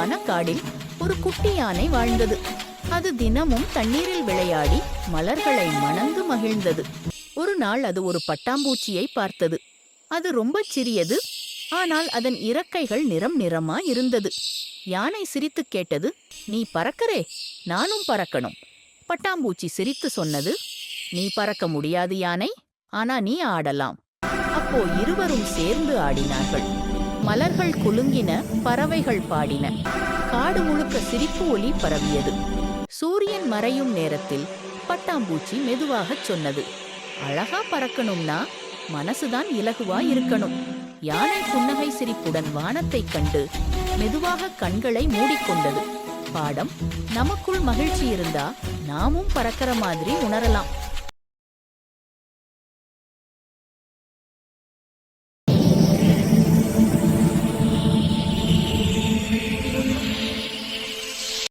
அழகான காடில் ஒரு குட்டி யானை வாழ்ந்தது. அது தினமும் தண்ணீரில் விளையாடி மலர்களை மணந்து மகிழ்ந்தது. ஒரு நாள் அது ஒரு பட்டாம்பூச்சியை பார்த்தது. அது ரொம்ப சிறியது ஆனால் அதன் இறக்கைகள் நிறம் நிறமா இருந்தது. யானை சிரித்துக் கேட்டது நீ பறக்கறே நானும் பறக்கணும். பட்டாம்பூச்சி சிரித்து சொன்னது நீ பறக்க முடியாது யானை ஆனா நீ ஆடலாம். அப்போ இருவரும் சேர்ந்து ஆடினார்கள். மலர்கள் குலுங்கின பறவைகள் பாடின. காடு முழுக்க சிரிப்பு ஒளி பரவியது. சூரியன் மறையும் நேரத்தில் பட்டாம்பூச்சி மெதுவாகச் சொன்னது. அழகா பறக்கணும்னா மனசுதான் இலகுவா இருக்கணும் யானை புன்னகை சிரிப்புடன் வானத்தைக் கண்டு மெதுவாக கண்களை மூடிக்கொண்டது. பாடம் நமக்குள் மகிழ்ச்சி இருந்தா நாமும் பறக்கிற மாதிரி உணரலாம்.